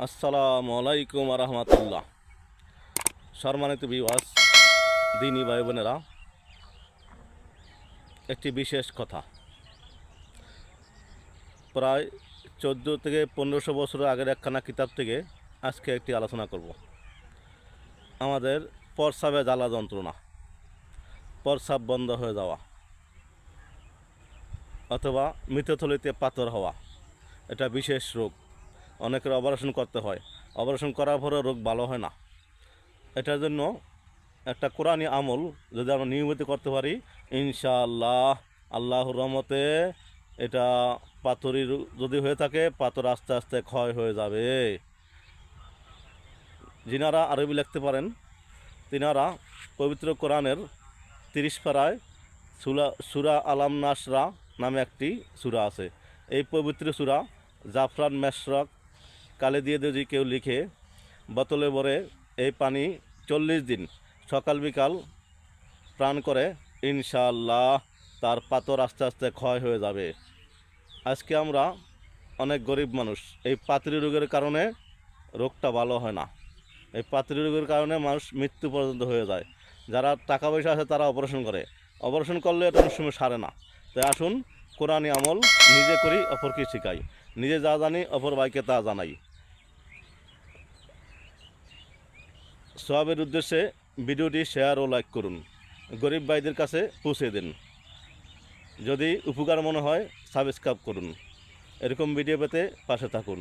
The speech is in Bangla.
আসসালামু আলাইকুম রহমতুল্লাহ। সম্মানিত বিবাস দিনী ভাই বোনেরা, একটি বিশেষ কথা। প্রায় চোদ্দ থেকে পনেরোশো বছর আগের একখানা কিতাব থেকে আজকে একটি আলোচনা করব। আমাদের প্রস্রাবে জ্বালা যন্ত্রণা, প্রস্রাব বন্ধ হয়ে যাওয়া, অথবা মৃতথলিতে পাথর হওয়া, এটা বিশেষ রোগ। অনেকের অপারেশন করতে হয়। অপারেশন করার পরে রোগ ভালো হয় না। এটার জন্য একটা কোরআনী আমল যদি আমরা নিয়মিত করতে পারি, ইনশাআল্লাহ, আল্লাহর রহমতে এটা পাথরি রো- যদি হয়ে থাকে, পাথর আস্তে আস্তে ক্ষয় হয়ে যাবে। যিনারা আরবি লিখতে পারেন, তিনারা পবিত্র কোরআনের তিরিশ পাড়ায় সুরা সুরা আলাম নাসরা নামে একটি সুরা আছে। এই পবিত্র সুরা জাফরান মেশরক কালে দিয়ে যদি কেউ লিখে, বোতলে ভরে এই পানি চল্লিশ দিন সকাল বিকাল প্রাণ করে ইনশাল্লাহ তার পাথর আস্তে আস্তে ক্ষয় হয়ে যাবে। আজকে আমরা অনেক গরিব মানুষ, এই পাতরি রোগের কারণে রোগটা ভালো হয় না। এই পাতরি রোগের কারণে মানুষ মৃত্যু পর্যন্ত হয়ে যায়। যারা টাকা পয়সা আছে তারা অপারেশন করে। অপারেশন করলে এটা অনেক সময় সারে না। তাই আসুন, কোরআনী আমল নিজে করি, অপরকে শিখাই। নিজে যা জানি, অপর ভাইকে তা জানাই। সবের উদ্দেশ্যে ভিডিওটি শেয়ার ও লাইক করুন। গরিব ভাইদের কাছে পৌঁছে দিন। যদি উপকার মনে হয় সাবস্ক্রাইব করুন। এরকম ভিডিও পেতে পাশে থাকুন।